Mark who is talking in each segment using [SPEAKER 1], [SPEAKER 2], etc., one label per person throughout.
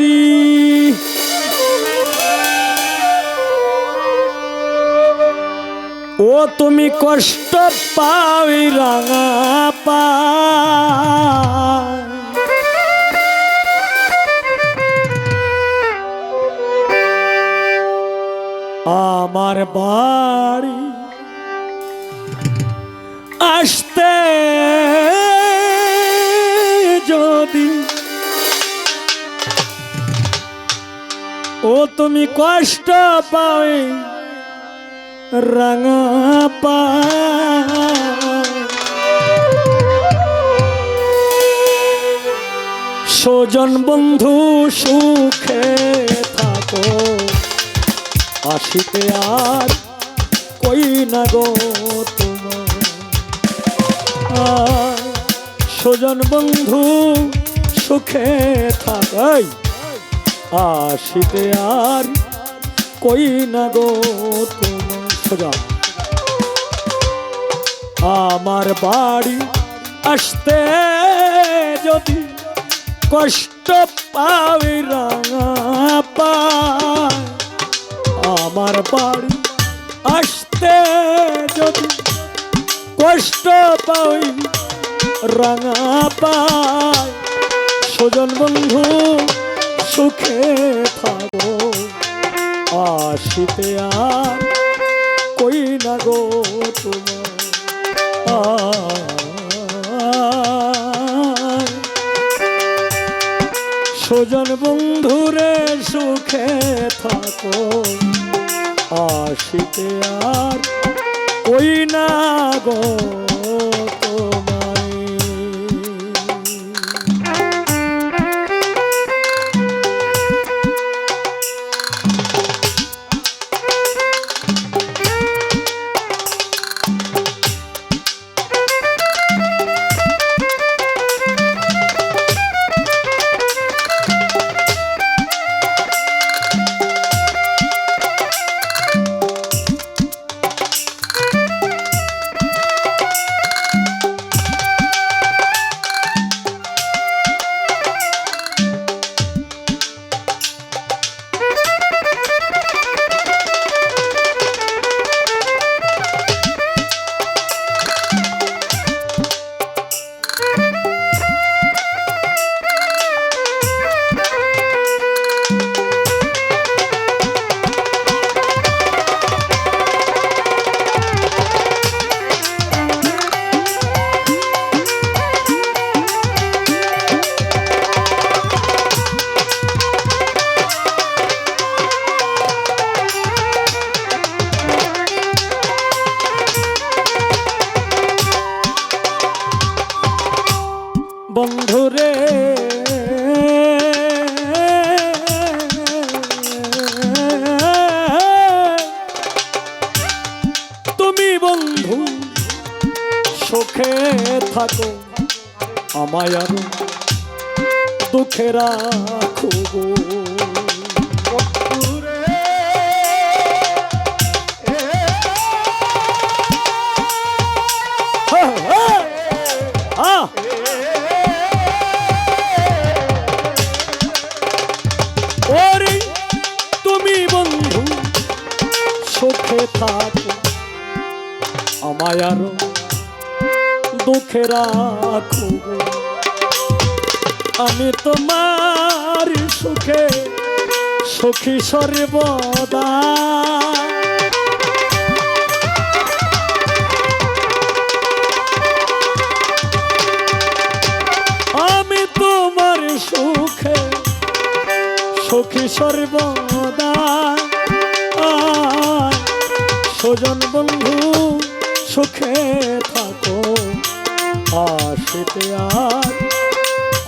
[SPEAKER 1] যদি ও তুমি কষ্ট পাওই রাঙা পা। আমার বাড়ি তুমি কষ্ট পাবে রাঙা পা বন্ধু সুখে থাকো, আসিতে আর কই না গো তোমার স্বজন বন্ধু সুখে থাকাই আসিতে আর কই না গো তোমার? সোজা। আমার বাড়ি আসতে যদি কষ্ট পাবি পায়। আমার বাড়ি আসতে যদি কষ্ট পাই রাঙা পাই স্বজন বন্ধু সুখে থাকো আসিতে আর কই না গো তোমার আয়। স্বজন বন্ধুরে সুখে থাকো আসিতে আর কই না গো দুঃখে রাখো গো। আহ ওরে তুমি বন্ধু সুখে আমায় আরও। আমি তোমার সুখে সুখী সর্বদা। আমি তোমার সুখে সখী সর্বদা। আয়, স্বজন বন্ধু সুখে থাকো। আসিতে আর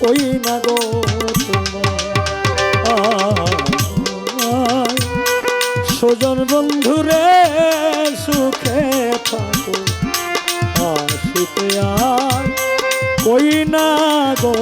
[SPEAKER 1] কই না গো তোমার বন্ধুরে সুখে থাকো। আসিতে আর কই না গো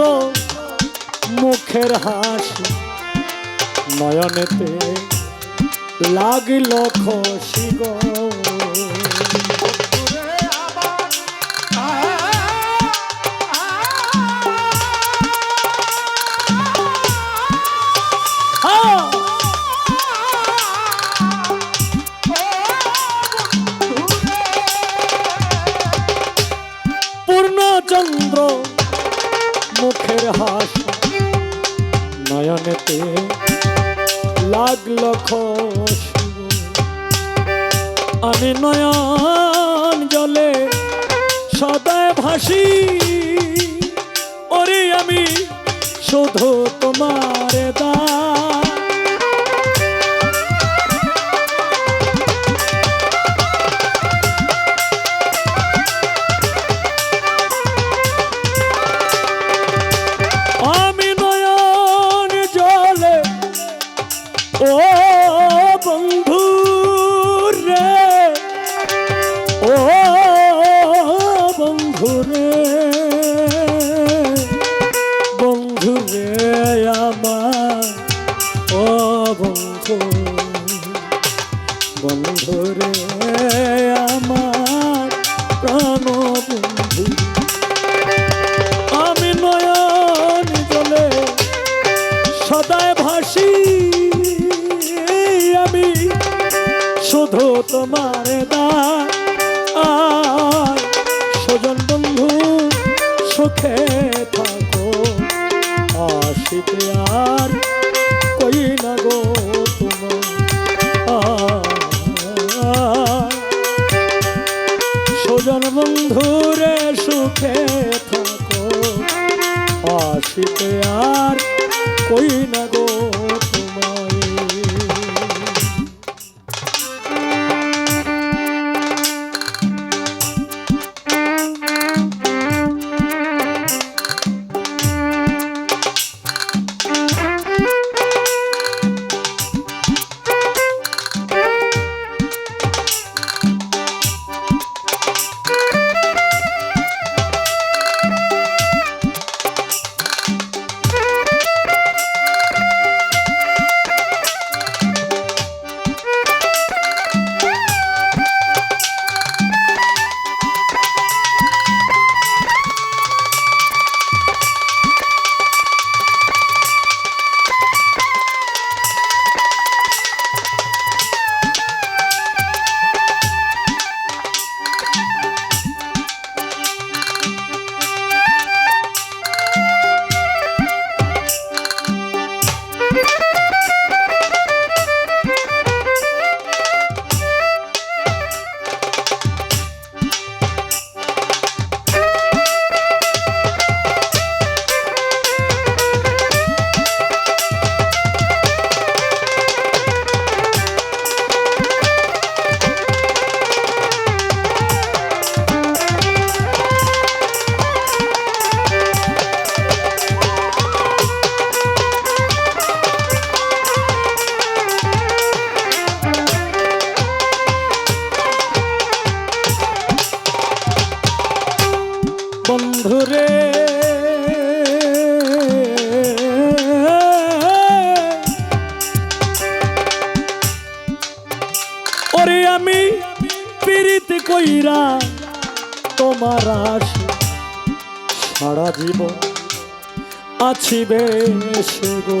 [SPEAKER 1] পূর্ণচন্দ্র মুখের হাসি নয়নেতে লাগিল খসি গো। নয়নেতে লাগল খসি আমি নয়ন জলে সদায় ভাসি। ওরে আমি শুধু তোমার বন্ধুরে সুখে থাকো। আসিতে আর কই না গো। ওরে আমি পীড়িত কইরা তোমার আসি সারা জীবন আছি বেশ গো।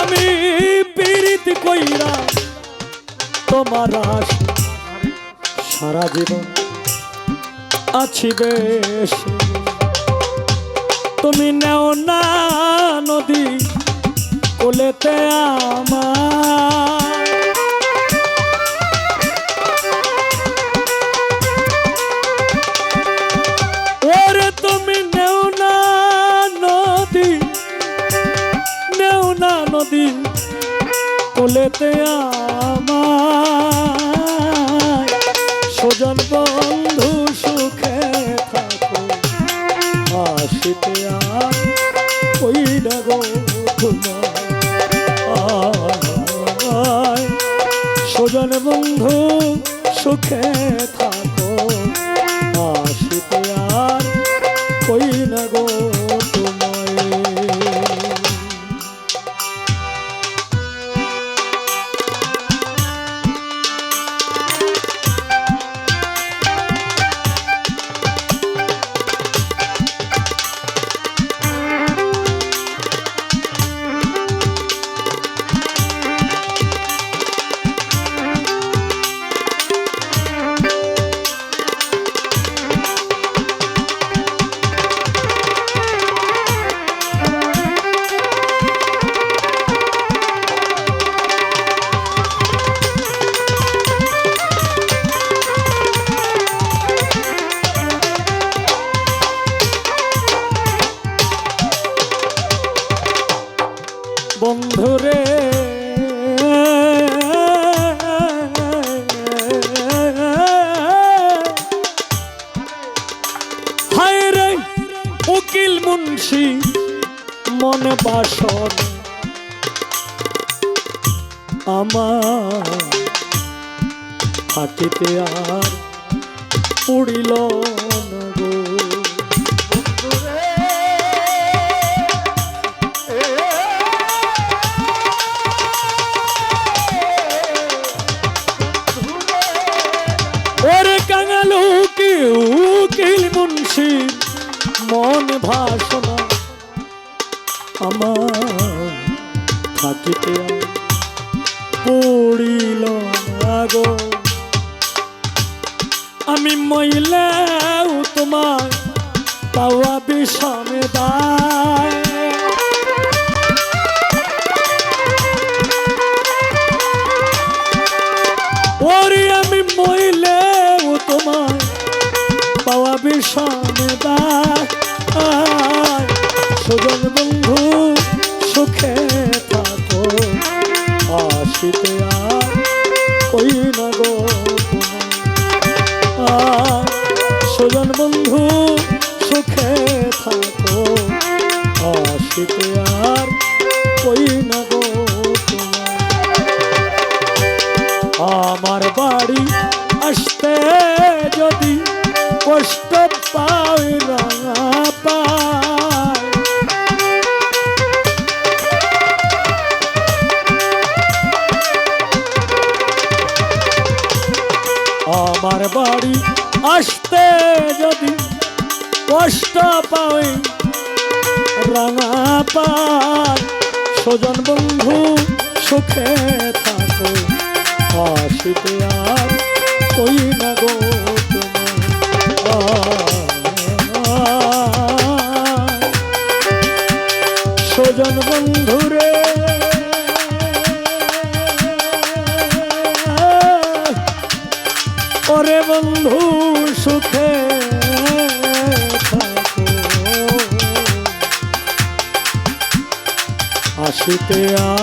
[SPEAKER 1] আমি পীড়িত কইরা তোমার আসি সারা জীবন আছি বেশ। তুমি নেও না নদী কোলেতে আমার। তুমি নেও না নদী, নেও না নদী কোলেতে আমার। কথা থাকিতে আর উড়িল না গো। ওরে কাঙালু কি উকিল মুন্সি মন ভাসনা আমার থাকিতে পড়িল না গো। আমি মইলেও তোমার পাওয়া বিষমে দায়। ওরে আমি মইলেও তোমার পাওয়া বিষমে সুজন বন্ধু, সুখে থাকো। আসিতে আর কই না গো? তোমার সুজন বন্ধু সুখে থাকো। আসিতে আর কই না আমার বাড়ি আসতে যদি কষ্ট পাই, রাঙা পায় সজন বন্ধু সুখে থাকো। আসিতে আর কই না গো সজন আসিতে আর